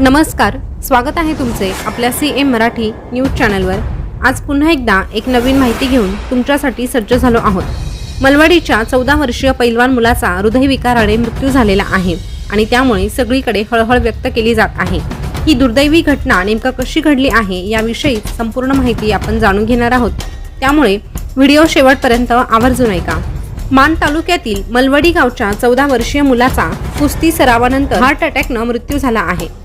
नमस्कार स्वागत आहे तुमचे आपल्या सी एम मराठी न्यूज चॅनलवर. आज पुन्हा एकदा एक नवीन माहिती घेऊन तुमच्यासाठी सज्ज झालो आहोत. मलवाडीच्या चौदा वर्षीय पैलवान मुलाचा हृदयविकाराने मृत्यू झालेला आहे आणि त्यामुळे सगळीकडे हळहळ व्यक्त केली जात आहे. ही दुर्दैवी घटना नेमकं कशी घडली आहे याविषयी संपूर्ण माहिती आपण जाणून घेणार आहोत. त्यामुळे व्हिडिओ शेवटपर्यंत आवर्जून ऐका. मान तालुक्यातील मलवडी गावच्या चौदा वर्षीय मुलाचा कुस्ती सरावानंतर हार्ट अटॅकनं मृत्यू झाला आहे.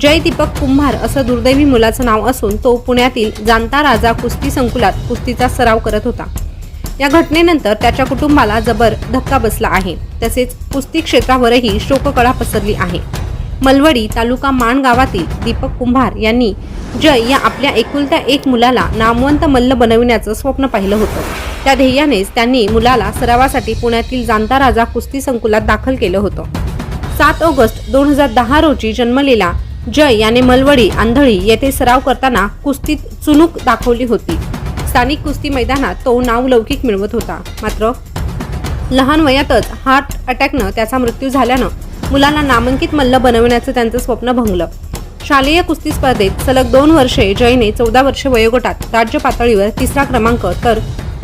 जय दीपक कुंभार असं दुर्दैवी मुलाचं नाव असून तो पुण्यातील जाणता राजा कुस्ती संकुलात कुस्तीचा सराव करत होता. या घटनेनंतर त्याच्या कुटुंबाला जबर धक्का बसला आहे. तसेच कुस्ती क्षेत्रावरही शोककळा पसरली आहे. मलवडी तालुका मान गावातील दीपक कुंभार यांनी जय या आपल्या एकुलत्या एक मुलाला नामवंत मल्ल बनविण्याचं स्वप्न पाहिलं होतं. त्या ध्येयानेच त्यांनी मुलाला सरावासाठी पुण्यातील जाणता राजा कुस्ती संकुलात दाखल केलं होतं. सात ऑगस्ट दोन हजार दहा रोजी जन्मलेला जय याने मलवडी आंधळी येथे सराव करताना कुस्तीत चुणूक दाखवली होती. स्थानिक कुस्ती मैदानात तो नावलौकिक मिळवत होता. मात्र लहान वयातच हार्ट अटॅकनं त्याचा मृत्यू झाल्यानं मुलाला नामांकित मल्ल बनवण्याचं त्यांचं स्वप्न भंगलं. शालेय कुस्ती स्पर्धेत सलग दोन वर्षे जयने चौदा वर्षे वयोगटात राज्य पातळीवर तिसरा क्रमांक तर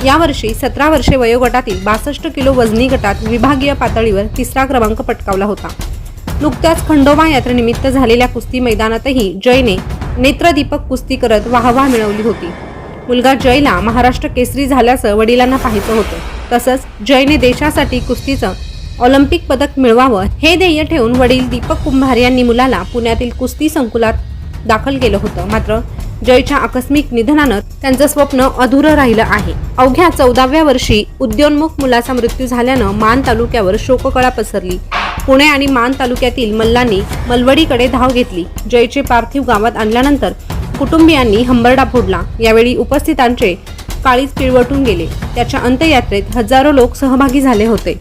यावर्षी सतरा वर्षे वयोगटातील बासष्ट किलो वजनी गटात विभागीय पातळीवर तिसरा क्रमांक पटकावला होता. नुकत्याच खंडोबा यात्रेनिमित्त झालेल्या कुस्ती मैदानातही जयने नेत्रदीपक कुस्ती करत वाहवा मिळवली होती. मुलगा जयला महाराष्ट्र केसरी झाल्याचं वडिलांना पाहायचं होतं. तसंच जयने देशासाठी कुस्तीचं ऑलिम्पिक पदक मिळवावं हे ध्येय ठेवून वडील दीपक कुंभार यांनी मुलाला पुण्यातील कुस्ती संकुलात दाखल केलं होतं. मात्र जयच्या आकस्मिक निधनानं त्यांचं स्वप्न अधुरं राहिलं आहे. अवघ्या चौदाव्या वर्षी उद्योन्मुख मुलाचा मृत्यू झाल्यानं मान तालुक्यावर शोककळा पसरली. पुणे आणि मान तालुक्यातील मल्लांनी मलवडीकडे धाव घेतली. जयचे पार्थिव गावात आणल्यानंतर कुटुंबियांनी हंबरडा फोडला. यावेळी उपस्थितांचे काळीज पिळवटून गेले. त्याच्या अंत्ययात्रेत हजारो लोक सहभागी झाले होते.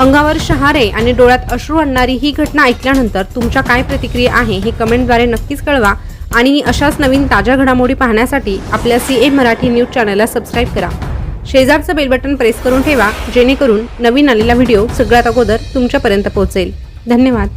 अंगावर शहारे आणि डोळ्यात अश्रू आणणारी ही घटना ऐकल्यानंतर तुमच्या काय प्रतिक्रिया आहे हे कमेंटद्वारे नक्कीच कळवा आणि अशाच नवीन ताज्या घडामोडी पाहण्यासाठी आपल्या सी ए मराठी न्यूज चॅनलला सबस्क्राईब करा. शेजारचं बेलबटन प्रेस करून ठेवा जेणेकरून नवीन आलेला व्हिडिओ सगळ्यात अगोदर तुमच्यापर्यंत पोहोचेल. धन्यवाद.